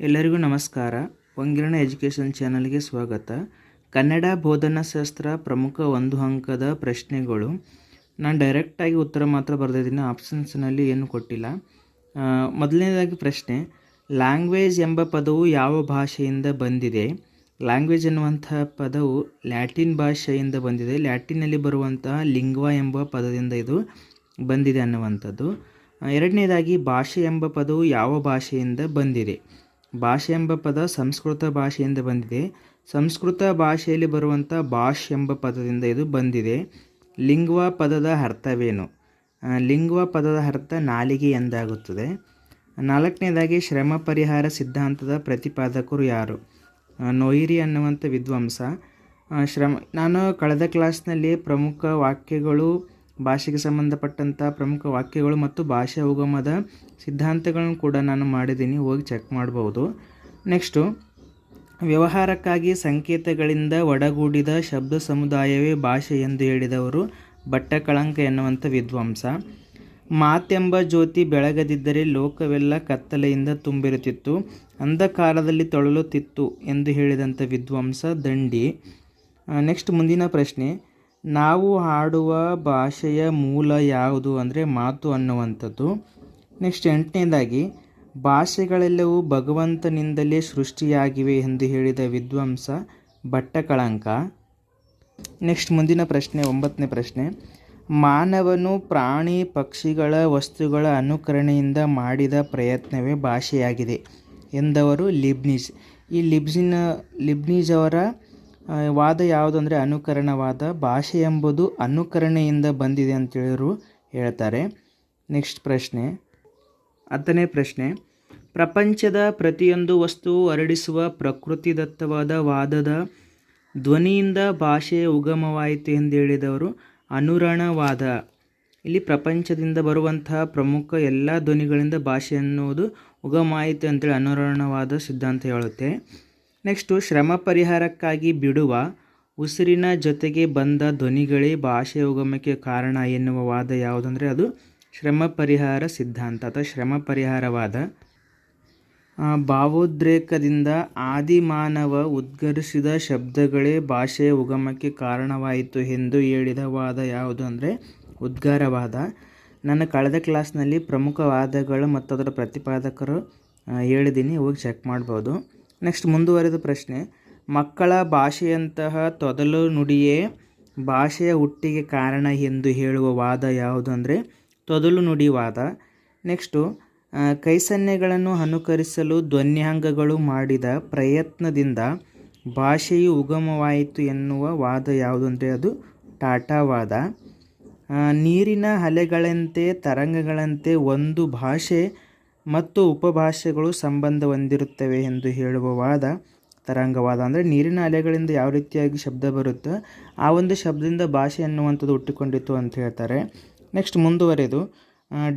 ಎಲ್ಲರಿಗೂ ನಮಸ್ಕಾರ. ವಂಗಿರಣ ಎಜುಕೇಷನ್ ಚಾನಲ್ಗೆ ಸ್ವಾಗತ. ಕನ್ನಡ ಬೋಧನಾಶಾಸ್ತ್ರ ಪ್ರಮುಖ ಒಂದು ಅಂಕದ ಪ್ರಶ್ನೆಗಳು. ನಾನು ಡೈರೆಕ್ಟಾಗಿ ಉತ್ತರ ಮಾತ್ರ ಬರೆದಿದ್ದೀನಿ, ಆಪ್ಷನ್ಸ್ನಲ್ಲಿ ಏನು ಕೊಟ್ಟಿಲ್ಲ. ಮೊದಲನೇದಾಗಿ ಪ್ರಶ್ನೆ, ಲ್ಯಾಂಗ್ವೇಜ್ ಎಂಬ ಪದವು ಯಾವ ಭಾಷೆಯಿಂದ ಬಂದಿದೆ? ಲ್ಯಾಂಗ್ವೇಜ್ ಎನ್ನುವಂಥ ಪದವು ಲ್ಯಾಟಿನ್ ಭಾಷೆಯಿಂದ ಬಂದಿದೆ. ಲ್ಯಾಟಿನಲ್ಲಿ ಬರುವಂತಹ ಲಿಂಗ್ವಾ ಎಂಬ ಪದದಿಂದ ಇದು ಬಂದಿದೆ ಅನ್ನುವಂಥದ್ದು. ಎರಡನೇದಾಗಿ ಭಾಷೆ ಎಂಬ ಪದವು ಯಾವ ಭಾಷೆಯಿಂದ ಬಂದಿದೆ? ಭಾಷೆ ಎಂಬ ಪದ ಸಂಸ್ಕೃತ ಭಾಷೆಯಿಂದ ಬಂದಿದೆ. ಸಂಸ್ಕೃತ ಭಾಷೆಯಲ್ಲಿ ಬರುವಂಥ ಭಾಷ್ ಎಂಬ ಪದದಿಂದ ಇದು ಬಂದಿದೆ. ಲಿಂಗ್ವ ಪದದ ಅರ್ಥವೇನು? ಲಿಂಗ್ವ ಪದದ ಅರ್ಥ ನಾಲಿಗೆ ಎಂದಾಗುತ್ತದೆ. ನಾಲ್ಕನೇದಾಗಿ ಶ್ರಮ ಪರಿಹಾರ ಸಿದ್ಧಾಂತದ ಪ್ರತಿಪಾದಕರು ಯಾರು? ನೊಯಿರಿ ಅನ್ನುವಂಥ ವಿದ್ವಾಂಸ. ಶ್ರಮ, ನಾನು ಕಳೆದ ಕ್ಲಾಸ್ನಲ್ಲಿ ಪ್ರಮುಖ ವಾಕ್ಯಗಳು ಭಾಷೆಗೆ ಸಂಬಂಧಪಟ್ಟಂಥ ಪ್ರಮುಖ ವಾಕ್ಯಗಳು ಮತ್ತು ಭಾಷೆ ಉಗಮದ ಸಿದ್ಧಾಂತಗಳನ್ನು ಕೂಡ ನಾನು ಮಾಡಿದ್ದೀನಿ. ಹೋಗಿ ಚೆಕ್ ಮಾಡ್ಬೋದು. ನೆಕ್ಸ್ಟು ವ್ಯವಹಾರಕ್ಕಾಗಿ ಸಂಕೇತಗಳಿಂದ ಒಡಗೂಡಿದ ಶಬ್ದ ಸಮುದಾಯವೇ ಭಾಷೆ ಎಂದು ಹೇಳಿದವರು ಬಟ್ಟಕಳಂಕ ಎನ್ನುವಂಥ ವಿದ್ವಾಂಸ. ಮಾತೆಂಬ ಜ್ಯೋತಿ ಬೆಳಗದಿದ್ದರೆ ಲೋಕವೆಲ್ಲ ಕತ್ತಲೆಯಿಂದ ತುಂಬಿರುತ್ತಿತ್ತು, ಅಂಧಕಾರದಲ್ಲಿ ತೊಳಲುತ್ತಿತ್ತು ಎಂದು ಹೇಳಿದಂಥ ವಿದ್ವಾಂಸ ದಂಡಿ. ನೆಕ್ಸ್ಟ್ ಮುಂದಿನ ಪ್ರಶ್ನೆ. ನಾವು ಹಾಡುವ ಭಾಷೆಯ ಮೂಲ ಯಾವುದು ಅಂದರೆ ಮಾತು ಅನ್ನುವಂಥದ್ದು. ನೆಕ್ಸ್ಟ್ ಎಂಟನೇದಾಗಿ, ಭಾಷೆಗಳೆಲ್ಲವೂ ಭಗವಂತನಿಂದಲೇ ಸೃಷ್ಟಿಯಾಗಿವೆ ಎಂದು ಹೇಳಿದ ವಿದ್ವಾಂಸ ಭಟ್ಟಕಳಂಕ. ನೆಕ್ಸ್ಟ್ ಮುಂದಿನ ಪ್ರಶ್ನೆ, ಒಂಬತ್ತನೇ ಪ್ರಶ್ನೆ. ಮಾನವನು ಪ್ರಾಣಿ ಪಕ್ಷಿಗಳ ವಸ್ತುಗಳ ಅನುಕರಣೆಯಿಂದ ಮಾಡಿದ ಪ್ರಯತ್ನವೇ ಭಾಷೆಯಾಗಿದೆ ಎಂದವರು ಲಿಬ್ನಿಜ್. ಈ ಲಿಬ್ಜಿನ, ಲಿಬ್ನಿಜ್ ಅವರ ವಾದ ಯಾವುದು ಅಂದರೆ ಅನುಕರಣವಾದ ಭಾಷೆ ಎಂಬುದು ಅನುಕರಣೆಯಿಂದ ಬಂದಿದೆ ಅಂತೇಳಿದ್ರು ಹೇಳ್ತಾರೆ. ನೆಕ್ಸ್ಟ್ ಪ್ರಶ್ನೆ. ಹತ್ತನೇ ಪ್ರಶ್ನೆ. ಪ್ರಪಂಚದ ಪ್ರತಿಯೊಂದು ವಸ್ತು ಹರಡಿಸುವ ಪ್ರಕೃತಿದತ್ತವಾದ ವಾದದ ಧ್ವನಿಯಿಂದ ಭಾಷೆ ಉಗಮವಾಯಿತು ಎಂದು ಹೇಳಿದವರು ಅನುರಣವಾದ. ಇಲ್ಲಿ ಪ್ರಪಂಚದಿಂದ ಬರುವಂತಹ ಪ್ರಮುಖ ಎಲ್ಲ ಧ್ವನಿಗಳಿಂದ ಭಾಷೆ ಅನ್ನುವುದು ಉಗಮಾಯಿತು ಅಂತೇಳಿ ಅನುರಣವಾದ ಸಿದ್ಧಾಂತ ಹೇಳುತ್ತೆ. ನೆಕ್ಸ್ಟು ಶ್ರಮ ಪರಿಹಾರಕ್ಕಾಗಿ ಬಿಡುವ ಉಸಿರಿನ ಜೊತೆಗೆ ಬಂದ ಧ್ವನಿಗಳೇ ಭಾಷೆಯ ಉಗಮಕ್ಕೆ ಕಾರಣ ಎನ್ನುವ ವಾದ ಯಾವುದಂದರೆ ಅದು ಶ್ರಮ ಪರಿಹಾರ ಸಿದ್ಧಾಂತ ಅಥವಾ ಶ್ರಮ ಪರಿಹಾರವಾದ ಭಾವೋದ್ರೇಕದಿಂದ ಆದಿಮಾನವ ಉದ್ಗರಿಸಿದ ಶಬ್ದಗಳೇ ಭಾಷೆಯ ಉಗಮಕ್ಕೆ ಕಾರಣವಾಯಿತು ಎಂದು ಹೇಳಿದ ವಾದ ಯಾವುದು ಅಂದರೆ ಉದ್ಗಾರವಾದ. ನನ್ನ ಕಳೆದ ಕ್ಲಾಸ್ನಲ್ಲಿ ಪ್ರಮುಖ ವಾದಗಳು ಮತ್ತು ಅದರ ಪ್ರತಿಪಾದಕರು ಹೇಳಿದ್ದೀನಿ ಹೋಗಿ ಚೆಕ್ ಮಾಡ್ಬೋದು. ನೆಕ್ಸ್ಟ್ ಮುಂದುವರೆದ ಪ್ರಶ್ನೆ. ಮಕ್ಕಳ ಭಾಷೆಯಂತಹ ತೊದಲು ನುಡಿಯೇ ಭಾಷೆಯ ಹುಟ್ಟಿಗೆ ಕಾರಣ ಎಂದು ಹೇಳುವ ವಾದ ಯಾವುದು ಅಂದರೆ ತೊದಲು ನುಡಿ ವಾದ. ನೆಕ್ಸ್ಟು ಕೈಸನ್ಯಗಳನ್ನು ಅನುಕರಿಸಲು ಧ್ವನ್ಯಾಂಗಗಳು ಮಾಡಿದ ಪ್ರಯತ್ನದಿಂದ ಭಾಷೆಯು ಉಗಮವಾಯಿತು ಎನ್ನುವ ವಾದ ಯಾವುದು ಅಂದರೆ ಅದು ಟಾಟಾವಾದ ನೀರಿನ ಅಲೆಗಳಂತೆ ತರಂಗಗಳಂತೆ ಒಂದು ಭಾಷೆ ಮತ್ತು ಉಪಭಾಷೆಗಳು ಸಂಬಂಧ ಹೊಂದಿರುತ್ತವೆ ಎಂದು ಹೇಳುವ ವಾದ ತರಂಗವಾದ ಅಂದರೆ ನೀರಿನ ಅಲೆಗಳಿಂದ ಯಾವ ರೀತಿಯಾಗಿ ಶಬ್ದ ಬರುತ್ತೋ ಆ ಒಂದು ಶಬ್ದದಿಂದ ಭಾಷೆ ಅನ್ನುವಂಥದ್ದು ಹುಟ್ಟಿಕೊಂಡಿತ್ತು ಅಂತ ಹೇಳ್ತಾರೆ. ನೆಕ್ಸ್ಟ್ ಮುಂದುವರೆದು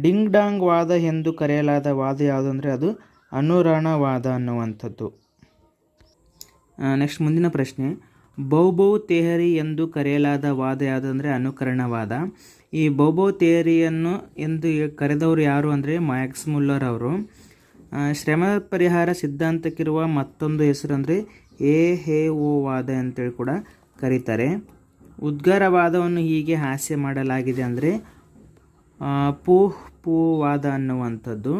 ಡಿಂಗ್ ಡಾಂಗ್ ವಾದ ಎಂದು ಕರೆಯಲಾದ ವಾದ ಯಾವುದು ಅಂದರೆ ಅದು ಅನುರಣವಾದ ಅನ್ನುವಂಥದ್ದು. ನೆಕ್ಸ್ಟ್ ಮುಂದಿನ ಪ್ರಶ್ನೆ ಬೌಬೌ ತೇಹರಿ ಎಂದು ಕರೆಯಲಾದ ವಾದ ಯಾವುದಂದರೆ ಅನುಕರಣವಾದ. ಈ ಬೌಬೌ ತೇಹರಿಯನ್ನು ಎಂದು ಕರೆದವರು ಯಾರು ಅಂದರೆ ಮ್ಯಾಕ್ಸ್ ಮುಲ್ಲರ್ ಅವರು ಶ್ರಮ ಪರಿಹಾರ ಸಿದ್ಧಾಂತಕ್ಕಿರುವ ಮತ್ತೊಂದು ಹೆಸರು ಅಂದರೆ ಎ ಹೇ ಓ ವಾದ ಅಂತೇಳಿ ಕೂಡ ಕರೀತಾರೆ. ಉದ್ಗಾರವಾದವನ್ನು ಹೀಗೆ ಹಾಸ್ಯ ಮಾಡಲಾಗಿದೆ ಅಂದರೆ ಪೂಹ್ ಪೂವಾದ ಅನ್ನುವಂಥದ್ದು.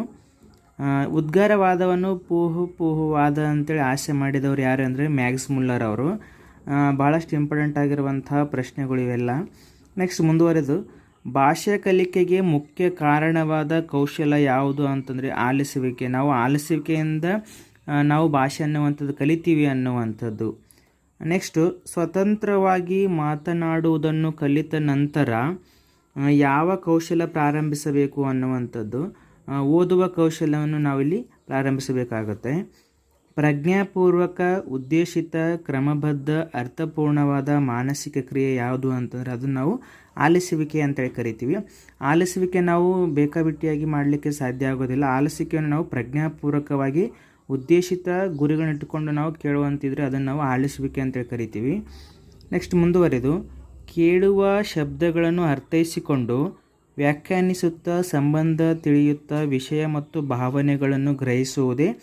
ಉದ್ಗಾರವಾದವನ್ನು ಪೂಹ್ ಪೂಹ್ ವಾದ ಅಂತೇಳಿ ಆಸೆ ಮಾಡಿದವರು ಯಾರು ಅಂದರೆ ಮ್ಯಾಕ್ಸ್ ಮುಲ್ಲರ್ ಅವರು. ಭಾಳಷ್ಟು ಇಂಪಾರ್ಟೆಂಟ್ ಆಗಿರುವಂತಹ ಪ್ರಶ್ನೆಗಳು ಇವೆಲ್ಲ. ನೆಕ್ಸ್ಟ್ ಮುಂದುವರೆದು, ಭಾಷೆ ಕಲಿಕೆಗೆ ಮುಖ್ಯ ಕಾರಣವಾದ ಕೌಶಲ ಯಾವುದು ಅಂತಂದರೆ ಆಲಿಸುವಿಕೆ. ನಾವು ಆಲಿಸುವಿಕೆಯಿಂದ ನಾವು ಭಾಷೆ ಅನ್ನುವಂಥದ್ದು ಕಲಿತೀವಿ ಅನ್ನುವಂಥದ್ದು. ನೆಕ್ಸ್ಟು ಸ್ವತಂತ್ರವಾಗಿ ಮಾತನಾಡುವುದನ್ನು ಕಲಿತ ನಂತರ ಯಾವ ಕೌಶಲ ಪ್ರಾರಂಭಿಸಬೇಕು ಅನ್ನುವಂಥದ್ದು ಓದುವ ಕೌಶಲ್ಯವನ್ನು ನಾವಿಲ್ಲಿ ಪ್ರಾರಂಭಿಸಬೇಕಾಗುತ್ತೆ. ಪ್ರಜ್ಞಾಪೂರ್ವಕ, ಉದ್ದೇಶಿತ, ಕ್ರಮಬದ್ಧ, ಅರ್ಥಪೂರ್ಣವಾದ ಮಾನಸಿಕ ಕ್ರಿಯೆ ಯಾವುದು ಅಂತಂದರೆ ಅದನ್ನು ನಾವು ಆಲಿಸುವಿಕೆ ಅಂತೇಳಿ ಕರಿತೀವಿ. ಆಲಿಸುವಿಕೆ ನಾವು ಬೇಕಾಬಿಟ್ಟಿಯಾಗಿ ಮಾಡಲಿಕ್ಕೆ ಸಾಧ್ಯ ಆಗೋದಿಲ್ಲ. ಆಲಿಸಿಕೆಯನ್ನು ನಾವು ಪ್ರಜ್ಞಾಪೂರ್ವಕವಾಗಿ, ಉದ್ದೇಶಿತ ಗುರಿಗಳನ್ನಿಟ್ಟುಕೊಂಡು ನಾವು ಕೇಳುವಂತಿದ್ರೆ ಅದನ್ನು ನಾವು ಆಲಿಸುವಿಕೆ ಅಂತೇಳಿ ಕರಿತೀವಿ. ನೆಕ್ಸ್ಟ್ ಮುಂದುವರೆದು, ಕೇಳುವ ಶಬ್ದಗಳನ್ನು ಅರ್ಥೈಸಿಕೊಂಡು ವ್ಯಾಖ್ಯಾನಿಸುತ್ತಾ, ಸಂಬಂಧ ತಿಳಿಯುತ್ತಾ, ವಿಷಯ ಮತ್ತು ಭಾವನೆಗಳನ್ನು ಗ್ರಹಿಸುವುದೇ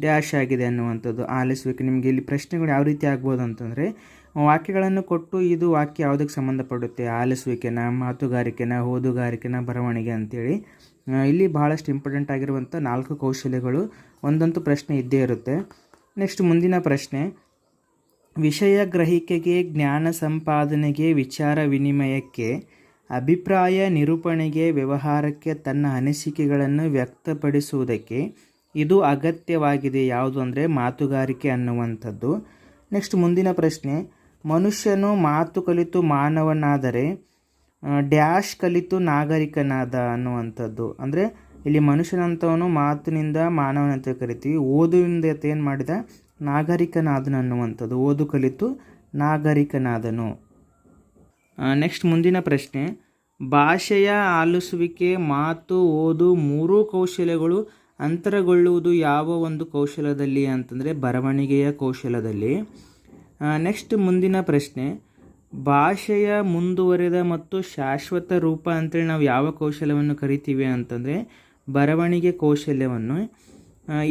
ಡ್ಯಾಶ್ ಆಗಿದೆ ಅನ್ನುವಂಥದ್ದು ಆಲಿಸುವಿಕೆ ನಿಮಗೆ ಇಲ್ಲಿ ಪ್ರಶ್ನೆಗಳು ಯಾವ ರೀತಿ ಆಗ್ಬೋದು ಅಂತಂದರೆ ವಾಕ್ಯಗಳನ್ನು ಕೊಟ್ಟು ಇದು ವಾಕ್ಯ ಯಾವುದಕ್ಕೆ ಸಂಬಂಧಪಡುತ್ತೆ? ಆಲಿಸುವಿಕೆನ ಮಾತುಗಾರಿಕೆನ ಓದುಗಾರಿಕೆನ ಬರವಣಿಗೆ ಅಂತೇಳಿ. ಆ, ಇಲ್ಲಿ ಬಹಳಷ್ಟು ಇಂಪಾರ್ಟೆಂಟ್ ಆಗಿರುವಂಥ ನಾಲ್ಕು ಕೌಶಲ್ಯಗಳು ಒಂದಂತೂ ಪ್ರಶ್ನೆ ಇದ್ದೇ ಇರುತ್ತೆ. ನೆಕ್ಸ್ಟ್ ಮುಂದಿನ ಪ್ರಶ್ನೆ ವಿಷಯ ಗ್ರಹಿಕೆಗೆ ಜ್ಞಾನ ಸಂಪಾದನೆಗೆ ವಿಚಾರ ವಿನಿಮಯಕ್ಕೆ ಅಭಿಪ್ರಾಯ ನಿರೂಪಣೆಗೆ ವ್ಯವಹಾರಕ್ಕೆ ತನ್ನ ಅನಿಸಿಕೆಗಳನ್ನು ವ್ಯಕ್ತಪಡಿಸುವುದಕ್ಕೆ ಇದು ಅಗತ್ಯವಾಗಿದೆ ಯಾವುದು ಅಂದರೆ ಮಾತುಗಾರಿಕೆ ಅನ್ನುವಂಥದ್ದು. ನೆಕ್ಸ್ಟ್ ಮುಂದಿನ ಪ್ರಶ್ನೆ, ಮನುಷ್ಯನು ಮಾತು ಕಲಿತು ಮಾನವನಾದರೆ ಡ್ಯಾಶ್ ಕಲಿತು ನಾಗರಿಕನಾದ ಅನ್ನುವಂಥದ್ದು. ಅಂದರೆ ಇಲ್ಲಿ ಮನುಷ್ಯನಂಥವನು ಮಾತಿನಿಂದ ಮಾನವನಂತ ಕರಿತೀವಿ. ಓದುವಿಂದ ಏನು ಮಾಡಿದ? ನಾಗರಿಕನಾದನು ಅನ್ನುವಂಥದ್ದು. ಓದು ಕಲಿತು ನಾಗರಿಕನಾದನು. ನೆಕ್ಸ್ಟ್ ಮುಂದಿನ ಪ್ರಶ್ನೆ, ಭಾಷೆಯ ಆಲಿಸುವಿಕೆ, ಮಾತು, ಓದು, ಮೂರೂ ಕೌಶಲ್ಯಗಳು ಅಂತರಗೊಳ್ಳುವುದು ಯಾವ ಒಂದು ಕೌಶಲದಲ್ಲಿ ಅಂತಂದರೆ ಬರವಣಿಗೆಯ ಕೌಶಲದಲ್ಲಿ. ನೆಕ್ಸ್ಟ್ ಮುಂದಿನ ಪ್ರಶ್ನೆ, ಭಾಷೆಯ ಮುಂದುವರೆದ ಮತ್ತು ಶಾಶ್ವತ ರೂಪ ಅಂತೇಳಿ ನಾವು ಯಾವ ಕೌಶಲವನ್ನು ಕರಿತೀವಿ ಅಂತಂದರೆ ಬರವಣಿಗೆ ಕೌಶಲ್ಯವನ್ನು.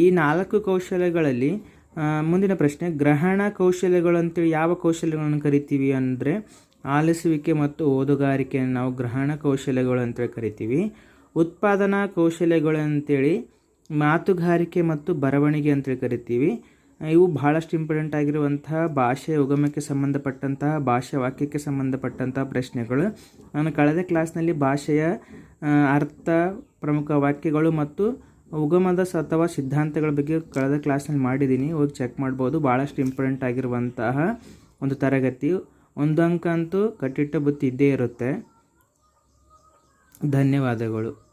ಈ ನಾಲ್ಕು ಕೌಶಲ್ಯಗಳಲ್ಲಿ ಮುಂದಿನ ಪ್ರಶ್ನೆ, ಗ್ರಹಣ ಕೌಶಲ್ಯಗಳು ಅಂತೇಳಿ ಯಾವ ಕೌಶಲ್ಯಗಳನ್ನು ಕರಿತೀವಿ ಅಂದರೆ ಆಲಿಸುವಿಕೆ ಮತ್ತು ಓದುಗಾರಿಕೆಯನ್ನು ನಾವು ಗ್ರಹಣ ಕೌಶಲ್ಯಗಳು ಅಂತೇಳಿ ಕರಿತೀವಿ. ಉತ್ಪಾದನಾ ಕೌಶಲ್ಯಗಳು ಅಂತೇಳಿ ಮಾತುಗಾರಿಕೆ ಮತ್ತು ಬರವಣಿಗೆ ಅಂತೇಳಿ ಕರಿತೀವಿ. ಇವು ಬಹಳಷ್ಟು ಇಂಪಾರ್ಟೆಂಟ್ ಆಗಿರುವಂತಹ ಭಾಷೆ ಉಗಮಕ್ಕೆ ಸಂಬಂಧಪಟ್ಟಂತಹ, ಭಾಷೆ ವಾಕ್ಯಕ್ಕೆ ಸಂಬಂಧಪಟ್ಟಂತಹ ಪ್ರಶ್ನೆಗಳು. ನಾನು ಕಳೆದ ಕ್ಲಾಸ್ನಲ್ಲಿ ಭಾಷೆಯ ಅರ್ಥ, ಪ್ರಮುಖ ವಾಕ್ಯಗಳು ಮತ್ತು ಉಗಮದ ಅಥವಾ ಸಿದ್ಧಾಂತಗಳ ಬಗ್ಗೆ ಕಳೆದ ಕ್ಲಾಸ್ನಲ್ಲಿ ಮಾಡಿದ್ದೀನಿ. ಹೋಗಿ ಚೆಕ್ ಮಾಡ್ಬೋದು. ಭಾಳಷ್ಟು ಇಂಪಾರ್ಟೆಂಟ್ ಆಗಿರುವಂತಹ ಒಂದು ತರಗತಿ. ಒಂದು ಅಂಕ ಅಂತೂ ಕಟ್ಟಿಟ್ಟ ಬುತ್ತಿ ಇದ್ದೇ ಇರುತ್ತೆ. ಧನ್ಯವಾದಗಳು.